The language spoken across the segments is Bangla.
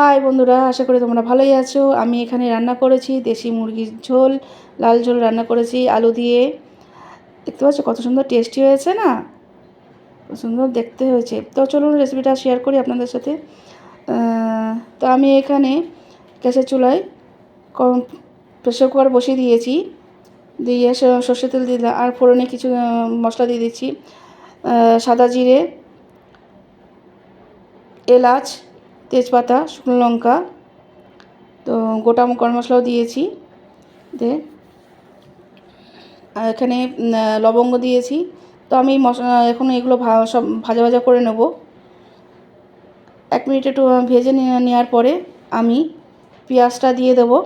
হাই বন্ধুরা, আশা করি তোমরা ভালোই আছো। আমি এখানে রান্না করেছি দেশি মুরগির ঝোল, লাল ঝোল রান্না করেছি, আলু দিয়ে। দেখতে পাচ্ছ কত সুন্দর টেস্টি হয়েছে না? সুন্দর দেখতে হয়েছে। তো চলুন রেসিপিটা শেয়ার করি আপনাদের সাথে। তো আমি এখানে গ্যাসের চুলায় কম প্রেসার কুকার বসিয়ে দিয়েছি। দিয়ে স- সর্ষের তেল দিলাম। আর ফোড়নে কিছু মশলা দিয়ে দিচ্ছি। সাদা জিরে, এলাচ তেজপাতা, শুকনো লঙ্কা, তো গোটা গরম মশলাও দিয়েছি, দে। এখানে লবঙ্গ দিয়েছি, তো আমি মশলা এখন এগুলো সব ভাজা ভাজা করে নেব। এক মিনিট একটু ভেজে নেওয়ার পরে আমি পেঁয়াজটা দিয়ে দেবো।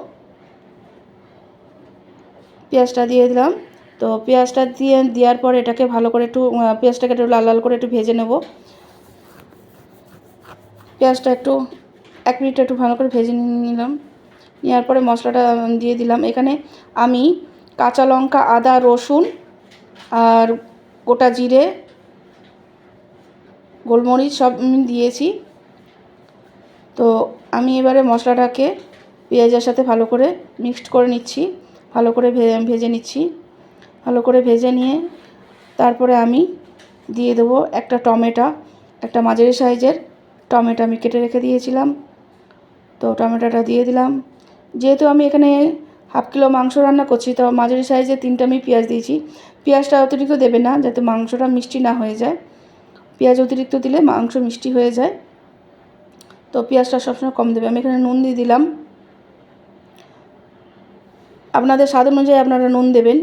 পেঁয়াজটা দিয়ে দিলাম, তো পেঁয়াজটা দিয়ে, দেওয়ার পরে এটাকে ভালো করে একটু পেঁয়াজটাকে একটু লাল লাল করে একটু ভেজে নেব। পেঁয়াজটা একটু, এক মিনিট একটু ভালো করে ভেজে নিলাম। নেওয়ার পরে মশলাটা দিয়ে দিলাম। এখানে আমি কাঁচা লঙ্কা, আদা, রসুন আর গোটা জিরে, গোলমরিচ সব দিয়েছি। তো আমি এবারে মশলাটাকে পেঁয়াজের সাথে ভালো করে মিক্সড করে নিচ্ছি। ভালো করে ভেজে নিচ্ছি। ভালো করে ভেজে নিয়ে তারপরে আমি দিয়ে দেবো একটা টমেটো, একটা মাঝারি সাইজের টমেটো আমি কেটে রেখে দিয়েছিলাম। তো টমেটোটা দিয়ে দিলাম। যেহেতু আমি এখানে হাফ কিলো মাংস রান্না করছি, তো মাঝারি সাইজে তিনটা আমি পেঁয়াজ দিয়েছি। পেঁয়াজটা অতিরিক্ত দেবে না, যাতে মাংসটা মিষ্টি না হয়ে যায়। পেঁয়াজ অতিরিক্ত দিলে মাংস মিষ্টি হয়ে যায়। তো পেঁয়াজটা সবসময় কম দেবে। আমি এখানে নুন দিয়ে দিলাম। আপনাদের স্বাদ অনুযায়ী আপনারা নুন দেবেন।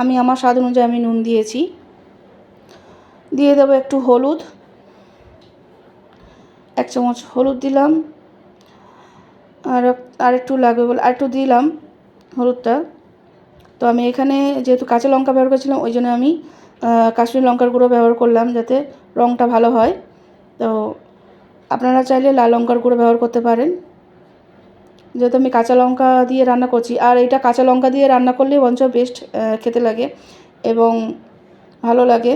আমি আমার স্বাদ অনুযায়ী আমি নুন দিয়েছি। দিয়ে দেবো একটু হলুদ। এক চামচ হলুদ দিলাম। আর আর একটু লাগবে বলে, আর একটু দিলাম হলুদটা। তো আমি এখানে যেহেতু কাঁচা লঙ্কা ব্যবহার করেছিলাম, ওই জন্য আমি কাশ্মীরি লঙ্কার গুঁড়ো ব্যবহার করলাম যাতে রঙটা ভালো হয়। তো আপনারা চাইলে লাল লঙ্কার গুঁড়ো ব্যবহার করতে পারেন। যেহেতু আমি কাঁচা লঙ্কা দিয়ে রান্না করছি, আর এটা কাঁচা লঙ্কা দিয়ে রান্না করলে বঞ্চ বেস্ট খেতে লাগে এবং ভালো লাগে।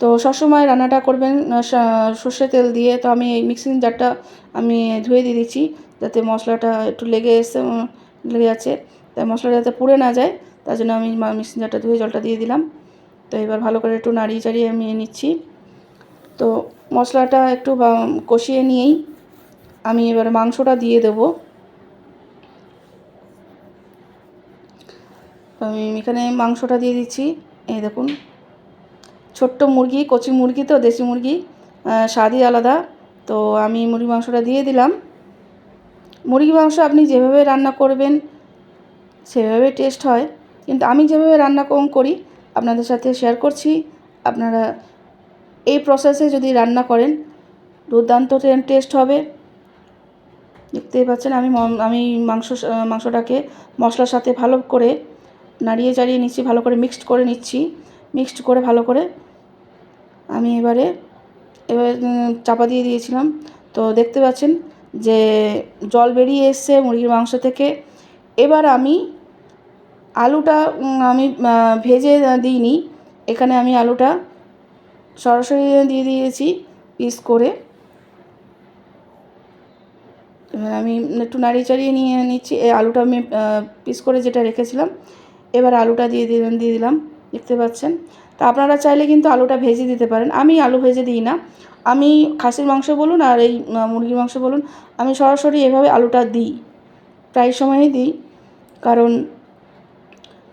তো সবসময় রান্নাটা করবেন আহ, সা- সর্ষের তেল দিয়ে। তো আমি এই মিক্সিং জারটা আমি ধুয়ে দিয়ে দিচ্ছি যাতে মশলাটা একটু লেগে এসে লেগে আছে। তাই মশলাটা যাতে পুড়ে না যায় তার জন্য আমি মিক্সিং জারটা ধুয়ে জলটা দিয়ে দিলাম। তো এবার ভালো করে একটু নাড়িয়ে চাড়িয়ে আমি নিচ্ছি। তো মশলাটা একটু কষিয়ে নিয়েই আমি এবার মাংসটা দিয়ে দেবো। আমি এখানে মাংসটা দিয়ে দিচ্ছি। এই দেখুন। ছোট্ট মুরগি, কচি মুরগি তো, দেশি মুরগি স্বাদই আলাদা। তো আমি মুরগি মাংসটা দিয়ে দিলাম। মুরগি মাংস আপনি যেভাবে রান্না করবেন, সেভাবে টেস্ট হয়। কিন্তু আমি যেভাবে রান্না কম- করি, আপনাদের সাথে শেয়ার করছি। আপনারা এই প্রসেসে যদি রান্না করেন, দুর্দান্ত টেস্ট হবে। দেখতেই পাচ্ছেন, আমি আমি মাংস মাংসটাকে মশলার সাথে ভালো করে নাড়িয়ে চাড়িয়ে নিচ্ছি, ভালো করে মিক্সড করে নিচ্ছি। মিক্সড করে ভালো করে আমি এবারে এবারে চাপা দিয়ে দিয়েছিলাম। তো দেখতে পাচ্ছেন যে জল বেরিয়ে এসছে মুরগির মাংস থেকে। এবার আমি আলুটা আমি ভেজে দিইনি। এখানে আমি আলুটা সরাসরি দিয়ে দিয়েছি পিস করে। এবার আমি একটু নাড়িয়ে চাড়িয়ে নিয়ে নিচ্ছি। এই আলুটা আমি পিস করে যেটা রেখেছিলাম, এবার আলুটা দিয়ে দিয়ে দিলাম। দেখতে পাচ্ছেন তা আপনারা চাইলে কিন্তু আলুটা ভেজে দিতে পারেন। আমি আলু ভেজে দিই না। আমি খাসির মাংস বলুন আর এই মুরগির মাংস বলুন, আমি সরাসরি এভাবে আলুটা দিই। প্রায় সময়ই দিই, কারণ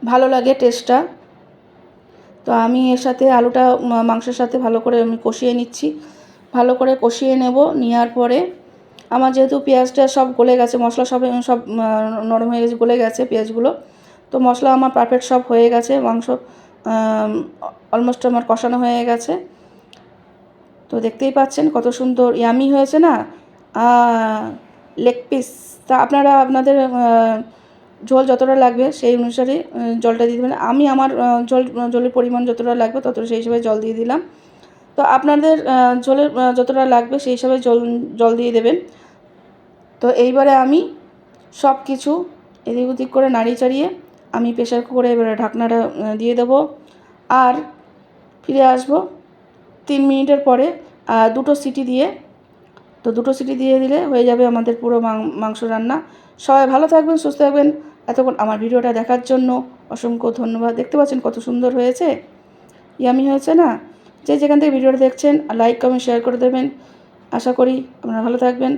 ভালো লাগে টেস্টটা তো আমি এর সাথে আলুটা মাংসের সাথে ভালো করে আমি কষিয়ে নিচ্ছি। ভালো করে কষিয়ে নেব, নেওয়ার পরে আমার যেহেতু পেঁয়াজটা সব গলে গেছে, মশলা সব সব নরম হয়ে গেছে, গলে গেছে পেঁয়াজগুলো। তো মশলা আমার পারফেক্ট সব হয়ে গেছে, মাংস অলমোস্ট আমার কষানো হয়ে গেছে। তো দেখতেই পাচ্ছেন কত সুন্দর ইয়ামি হয়েছে না? লেগ পিস তা আপনারা আপনাদের ঝোল যতটা লাগবে সেই অনুসারে জলটা দিয়ে দেবেন। আমি আমার জল জলের পরিমাণ যতটা লাগবে ততটা সেই হিসাবে জল দিয়ে দিলাম। তো আপনাদের ঝোলের যতটা লাগবে সেই হিসাবে জল জল দিয়ে দেবেন। তো এইবারে আমি সব কিছু এদিক ওদিক করে নাড়িয়ে চাড়িয়ে আমি প্রেশার কুকারে এবারে ঢাকনাটা দিয়ে দেবো। আর ফিরে আসব। তিন মিনিটের পরে দুটো সিটি দিয়ে, তো দুটো সিটি দিয়ে দিলে হয়ে যাবে আমাদের পুরো মাংস রান্না। সবাই ভালো থাকবেন, সুস্থ থাকবেন। এতক্ষণ আমার ভিডিওটা দেখার জন্য অসংখ্য ধন্যবাদ। দেখতে পাচ্ছেন কত সুন্দর হয়েছে। ইয়ামি হয়েছে না? যে যেখান থেকে ভিডিওটা দেখছেন, লাইক, কমেন্ট, শেয়ার করে দেবেন। আশা করি আপনারা ভালো থাকবেন।